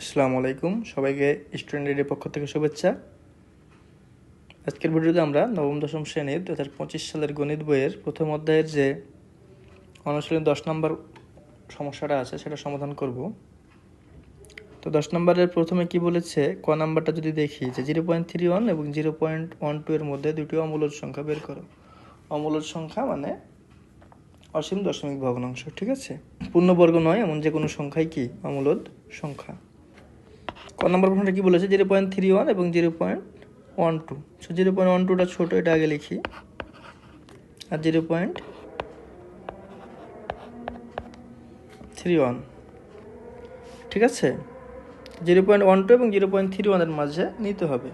আসসালামু আলাইকুম। সবাইকে স্টুডেন্টের পক্ষ থেকে শুভেচ্ছা। আজকের ভিডিওতে আমরা নবম, দশম শ্রেণির দু হাজার পঁচিশ সালের গণিত বইয়ের প্রথম অধ্যায়ের যে অনুশীলনী দশ নম্বর সমস্যাটা আছে, সেটা সমাধান করব। তো দশ নম্বরের প্রথমে কি বলেছে? ক নাম্বারটা যদি দেখি, যে জিরো পয়েন্ট থ্রি ওয়ান এবং জিরো পয়েন্ট ওয়ান টু এর মধ্যে দুটি অমূলদ সংখ্যা বের করো। অমূলদ সংখ্যা মানে অসীম দশমিক ভগ্নাংশ, ঠিক আছে? পূর্ণবর্গ নয়, এমন যে কোনো সংখ্যাই কি? অমূলদ সংখ্যা। ক নম্বর প্রশ্নটা কী বলেছে? জিরো পয়েন্ট থ্রি ওয়ান এবং zero point one two so zero point one টুটা ছোটো, এটা আগে লিখি। আর জিরো পয়েন্ট থ্রি ওয়ান ঠিক আছে? জিরো পয়েন্ট ওয়ান টু এবং জিরো পয়েন্ট থ্রি ওয়ানের মাঝে নিতে হবে।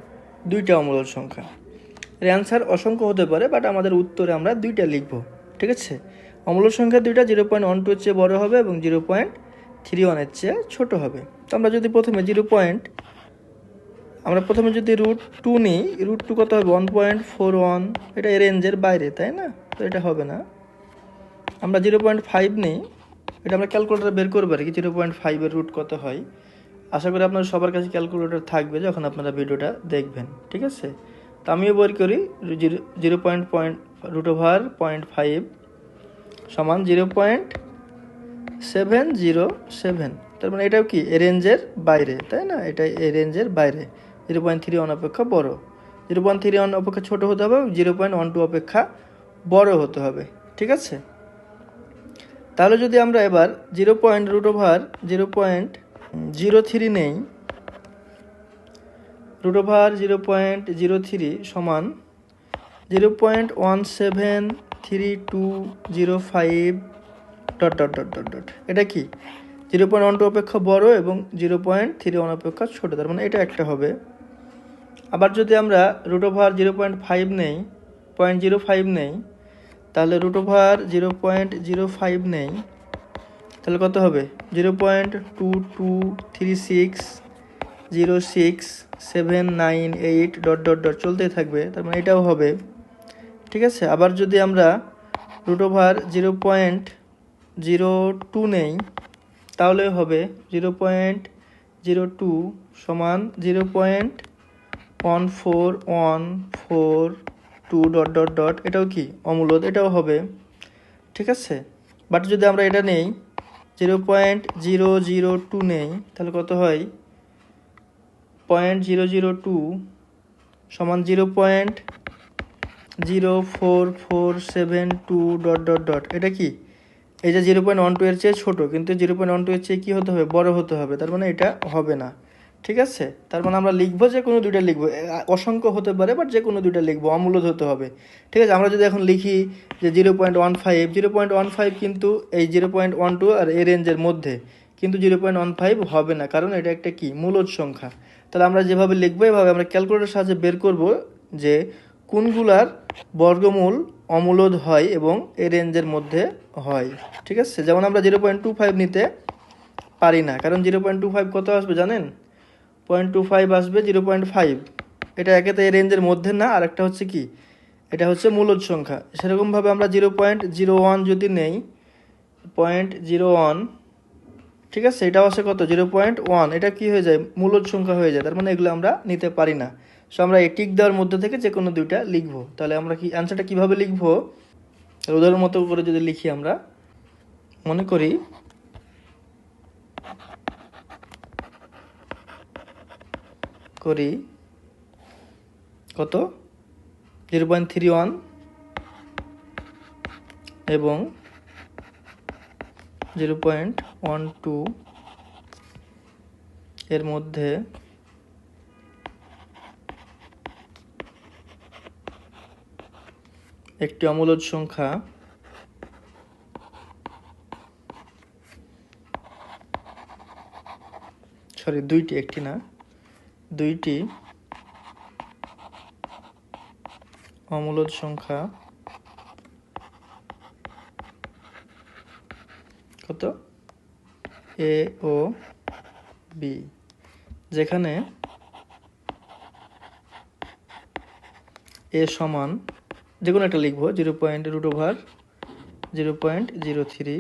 দুইটা অমূলদ সংখ্যা। এর অ্যান্সার অসংখ্য হতে পারে বাট আমাদের উত্তরে আমরা দুইটা লিখব। ঠিক আছে? অমূলদ সংখ্যা দুইটা জিরো পয়েন্ট ওয়ান টুর চেয়ে বড় হবে এবং জিরো পয়েন্ট থ্রি ওয়ানের চেয়ে ছোটো হবে। তো আমরা যদি প্রথমে জিরো পয়েন্ট আমরা প্রথমে যদি রুট টু নিই রুট টু কত হবে? ওয়ান পয়েন্ট ফোর ওয়ান এটা রেঞ্জের বাইরে, তাই না? তো এটা হবে না। আমরা জিরো পয়েন্ট ফাইভ নিই, এটা আমরা ক্যালকুলেটার বের করব আর কি, জিরো পয়েন্ট ফাইভের রুট কত হয়। আশা করি আপনার সবার কাছে ক্যালকুলেটর থাকবে যখন আপনারা ভিডিওটা দেখবেন, ঠিক আছে? তো আমিও বের করি, zero zero point point root over point five সমান zero point seven zero seven তার মানে এটাও কি? রেঞ্জের বাইরে, তাই না? এটা এ রেঞ্জের বাইরে। জিরো পয়েন্ট থ্রি ওয়ান অপেক্ষা বড়। জিরো পয়েন্ট থ্রি ওয়ান অপেক্ষা ছোটো হতে হবে জিরো পয়েন্ট ওয়ান টু অপেক্ষা বড় হতে হবে। ঠিক আছে? তাহলে যদি আমরা এবার zero point root over zero point zero three নেই। Root over zero point zero three সমান zero point one seven three two zero five dot dot dot dot dot. এটা কি? জিরো পয়েন্ট ওয়ান টু অপেক্ষা বড় এবং zero point three one অপেক্ষা ছোটো। তার মানে এটা একটা হবে। আবার যদি আমরা root over zero point five নেই পয়েন্ট জিরো ফাইভ নেই, তাহলে root over zero point zero five নেই, তাহলে কত হবে? Zero point two two three six zero six seven nine eight dot dot dot চলতেই থাকবে। তার মানে এটাও হবে। ঠিক আছে? আবার যদি আমরা root over zero point zero two নেই, তাহলে হবে জিরো পয়েন্ট জিরো টু সমান zero point one four one four two dot dot dot, এটাও কি? অমূলদ, এটাও হবে। ঠিক আছে? বাট যদি আমরা এটা নেই, zero point zero zero two নেই, তাহলে কত হয়? পয়েন্ট জিরো জিরো টু সমান zero point zero four four seven two dot dot dot, এটা কি? এই যে জিরো পয়েন্ট ওয়ান টু এর চেয়ে ছোটো, কিন্তু জিরো পয়েন্ট ওয়ান টু এর চেয়ে কী হতে হবে? বড় হতে হবে। তার মানে এটা হবে না। ঠিক আছে? তার মানে আমরা লিখব যে কোনো দুইটা লিখব। অসংখ্য হতে পারে বাট যে কোনো দুইটা লিখব। অমূলদ হতে হবে। ঠিক আছে? আমরা যদি এখন লিখি যে zero point one five zero point one five কিন্তু এই জিরো পয়েন্ট ওয়ান টু আর এ রেঞ্জের মধ্যে কিন্তু জিরো পয়েন্ট ওয়ান ফাইভ হবে না। কারণ এটা একটা কি? মূলদ সংখ্যা। তাহলে আমরা যেভাবে লিখব, এভাবে আমরা ক্যালকুলেটার সাহায্যে বের করব যে কোনগুলার বর্গমূল অমূলদ হয় এবং এই রেঞ্জের মধ্যে হয়? ঠিক আছে? যেমন আমরা জিরো পয়েন্ট টু ফাইভ নিতে পারি না। কারণ জিরো পয়েন্ট টু ফাইভ কত আসবে জানেন? পয়েন্ট টু ফাইভ আসবে জিরো পয়েন্ট ফাইভ এটা একে তো এই রেঞ্জের মধ্যে না আর একটা হচ্ছে কি? এটা হচ্ছে মূলদ সংখ্যা। সেরকমভাবে আমরা জিরো পয়েন্ট জিরো ওয়ান যদি নেই পয়েন্ট জিরো ওয়ান ঠিক আছে? এটাও আছে কত? জিরো পয়েন্ট ওয়ান এটা কি হয়ে যায়? মূলদ সংখ্যা হয়ে যায়। তার মানে এগুলো আমরা নিতে পারি না। সো আমরা এই টিক দেওয়ার মধ্যে থেকে যে কোনো দুইটা লিখব। তাহলে আমরা কি অ্যান্সারটা কীভাবে লিখব? উদাহরণ মতো করে যদি লিখি আমরা, মনে করি করি কত? জিরো পয়েন্ট থ্রি ওয়ান এবং জিরো পয়েন্ট ওয়ান টু এর মধ্যে একটি অমূলদ সংখ্যা। সরি, দুইটি একটি না। দুইটি অমূলদ সংখ্যা। কত? এ, ও, বি। যেখানে এ সমান যে কোনো একটা লিখব, zero point root over, zero point zero three,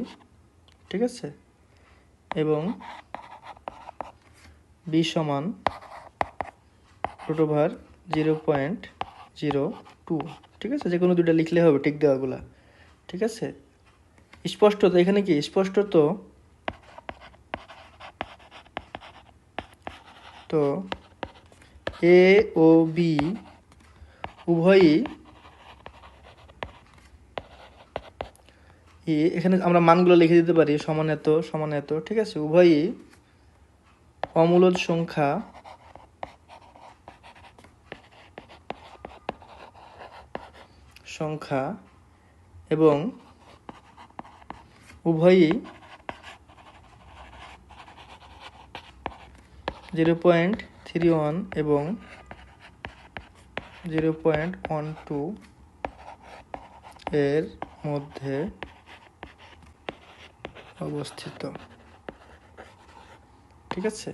ঠিক আছে? এবং বি সমান root over zero point zero two, ঠিক আছে? যে কোনো দুটো লিখলে হবে ঠিক দেওয়াগুলা, ঠিক আছে? স্পষ্ট তো, এখানে কি? স্পষ্ট তো তো এ ও বি উভয়ই ই, এখানে আমরা মানগুলো লিখে দিতে পারি, সমান এত সমান এত, ঠিক আছে? উভয়ই অমূলদ সংখ্যা সংখ্যা এবং উভয়ই জিরো পয়েন্ট থ্রি ওয়ান এবং জিরো পয়েন্ট ওয়ান টু এর মধ্যে অবস্থিত। ঠিক আছে?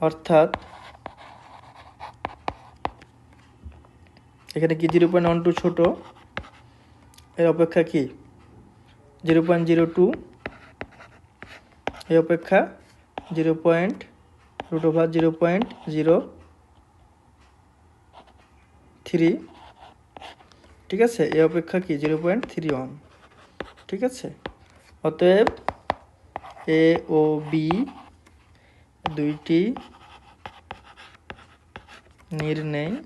অর্থাৎ এখানে কি জিরো পয়েন্ট ওয়ান টু ছোটো? এর অপেক্ষা কি? Zero point zero two. এই অপেক্ষা zero point root over zero point zero three. ঠিক আছে? এই অপেক্ষা কি? Zero point three one. ঠিক আছে? অতএব এ ও বি দুইটি নির্ণয়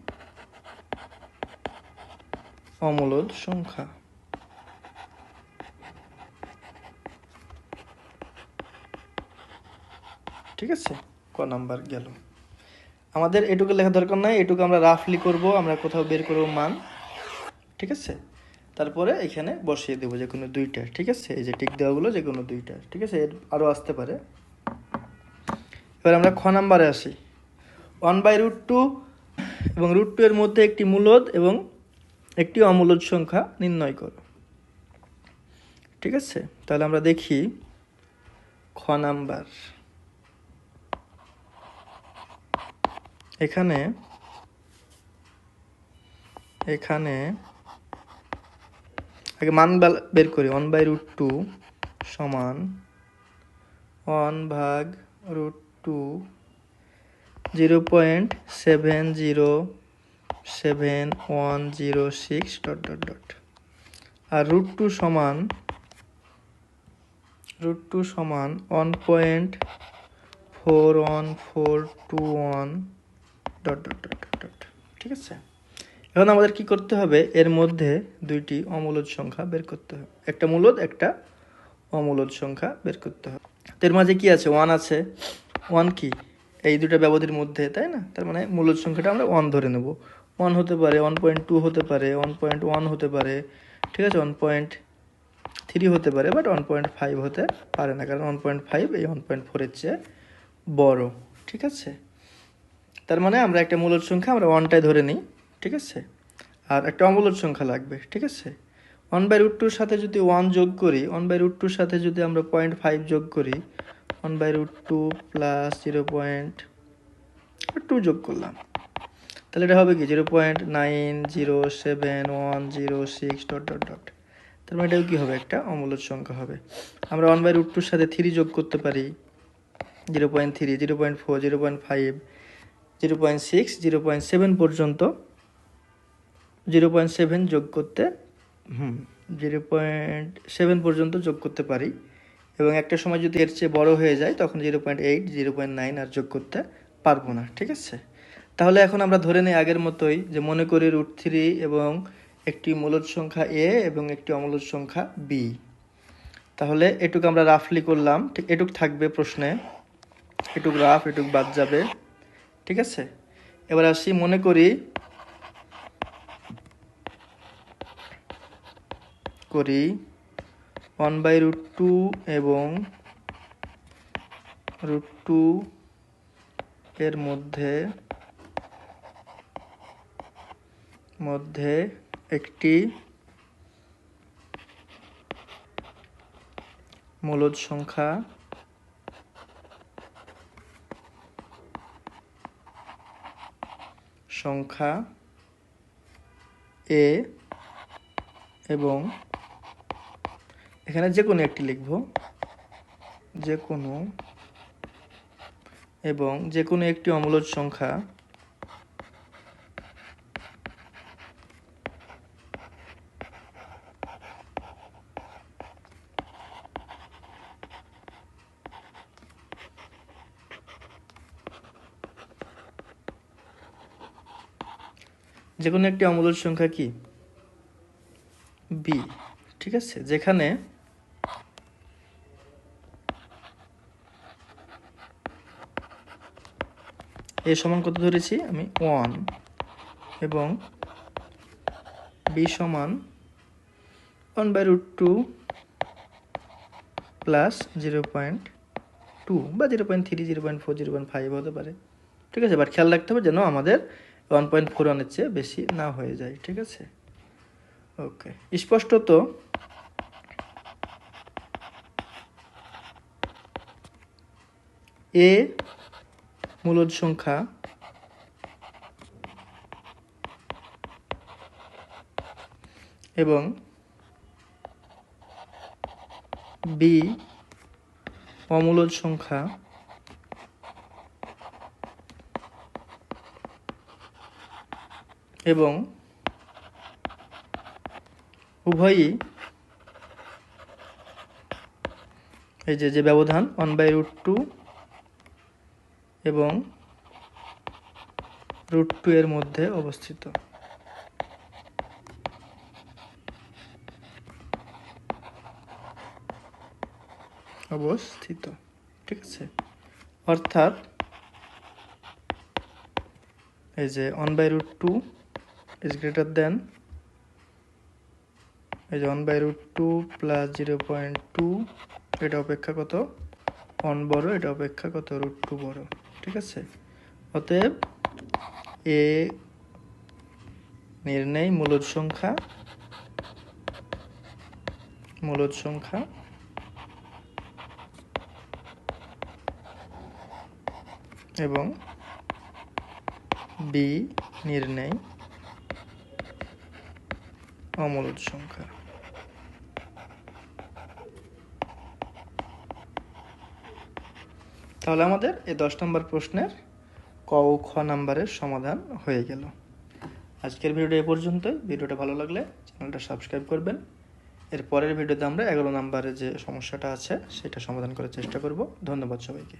অমূলদ সংখ্যা। ঠিক আছে? ক নাম্বার গেল। আমাদের এটুকু লেখা দরকার নাই, এটুকু আমরা রাফলি করব, আমরা কোথাও বের করব মান। ঠিক আছে? তারপরে এখানে বসিয়ে দেবো যে কোনো দুইটা, ঠিক আছে? এই যে টিক দেওয়াগুলো যে কোনো দুইটা, ঠিক আছে? এর আরও আসতে পারে। এবার আমরা খ নাম্বারে আসি। ওয়ান বাই রুট টু এবং রুট টু এর মধ্যে একটি মূলদ এবং একটি অমূলদ সংখ্যা নির্ণয় করো। ঠিক আছে? তাহলে আমরা দেখি খ নাম্বার। এখানে এখানে আগে মান বের করি ওয়ান বাই রুট টু সমান ওয়ান ভাগ root two zero point seven zero seven one zero six dot dot dot আর রুট টু সমান রুট টু সমান one point four one four two one dot dot dot dot dot ঠিক আছে? এখন আমাদের কি করতে হবে? এর মধ্যে দুইটি অমূলদ সংখ্যা বের করতে হবে। একটা মূলদ, একটা অমূলদ সংখ্যা বের করতে হবে। এর মাঝে কি আছে? ওয়ান আছে। ওয়ান কি? এই দুটো ব্যবধির মধ্যে, তাই না? তার মানে মূলদ সংখ্যাটা আমরা ওয়ান ধরে নেব। ওয়ান হতে পারে ওয়ান পয়েন্ট টু হতে পারে ওয়ান পয়েন্ট ওয়ান হতে পারে, ঠিক আছে? ওয়ান পয়েন্ট থ্রি হতে পারে বাট ওয়ান পয়েন্ট ফাইভ হতে পারে না, কারণ ওয়ান পয়েন্ট ফাইভ এই ওয়ান পয়েন্ট ফোরের চেয়ে বড়, ঠিক আছে? তার মানে আমরা একটা মূলদ সংখ্যা আমরা ওয়ানটাই ধরে নিই। ঠিক আছে? আর একটা অমূলদ সংখ্যা লাগবে, ঠিক আছে? ওয়ান বাই রুট টুর সাথে যদি ওয়ান যোগ করি ওয়ান বাই রুট টুর সাথে যদি আমরা পয়েন্ট ফাইভ যোগ করি one by root two plus zero point two যোগ করলাম। তাহলে এটা হবে কি? Zero point nine zero seven one zero six dot dot dot তার মানে এটাও কী হবে? একটা অমূলদ সংখ্যা হবে। আমরা ওয়ান বাই রুট টুর সাথে থ্রি যোগ করতে পারি। Zero point three zero point four zero point five zero point six zero point seven পর্যন্ত জিরো পয়েন্ট সেভেন যোগ করতে, হুম, জিরো পয়েন্ট সেভেন পর্যন্ত যোগ করতে পারি। এবং একটা সময় যদি এর চেয়ে বড় হয়ে যায়, তখন zero point eight, zero point nine আর যোগ করতে পারব না, ঠিক আছে? তাহলে এখন আমরা ধরে নিই আগের মতোই যে মনে করি রুট থ্রি এবং একটি মূলদ সংখ্যা এ এবং একটি অমূলদ সংখ্যা বি। তাহলে এটুক আমরা রাফলি করলাম, ঠিক এটুক থাকবে প্রশ্নে। এটুক রাফ, এটুক বাদ যাবে, ঠিক আছে? এবার আসি মনে করি করি ওয়ান বাই রুট টু এবং রুট টু এর মধ্যে মধ্যে একটি মূলদ সংখ্যা সংখ্যা এ এবং এখানে যে কোনো একটি লিখব। যে কোনো এবং যে কোনো একটি অমূলদ সংখ্যা যে কোনো একটি অমূলদ সংখ্যা কি? বি। ঠিক আছে? যেখানে এ সমান কত ধরেছি আমি? ওয়ান এবং বি সমান one by root two plus zero point two বা zero point three zero point four zero point five হতে পারে। ঠিক আছে? বাট খেয়াল রাখতে হবে যেন আমাদের ওয়ান পয়েন্ট ফোর ওয়ানের চেয়ে বেশি না হয়ে যায়। ঠিক আছে? ওকে। স্পষ্টত এ মূলদ সংখ্যা এবং বি অমূলদ সংখ্যা এবং উভয়ই এই যে যে ব্যবধান ওয়ান বাই রুট টু এবং রুট টু এর মধ্যে অবস্থিত। অবস্থিত, ঠিক আছে? অর্থাৎ এই যে one by root two is greater than এই যে one by root two plus zero point two এটা অপেক্ষা কত? ওয়ান বড়, এটা অপেক্ষা কত? রুট টু বড়। ঠিক আছে? অতএব এ নির্ণয় মূলদ সংখ্যা মূলদ সংখ্যা এবং বি নির্ণয় অমূলদ সংখ্যা। তাহলে আমাদের এই দশ নম্বর প্রশ্নের ক ও খ নাম্বারের সমাধান হয়ে গেল। আজকের ভিডিও এ পর্যন্তই। ভিডিওটা ভালো লাগলে চ্যানেলটা সাবস্ক্রাইব করবেন। এর পরের ভিডিওতে আমরা এগারো নম্বরে যে সমস্যাটা আছে, সেটা সমাধান করার চেষ্টা করব। ধন্যবাদ সবাইকে।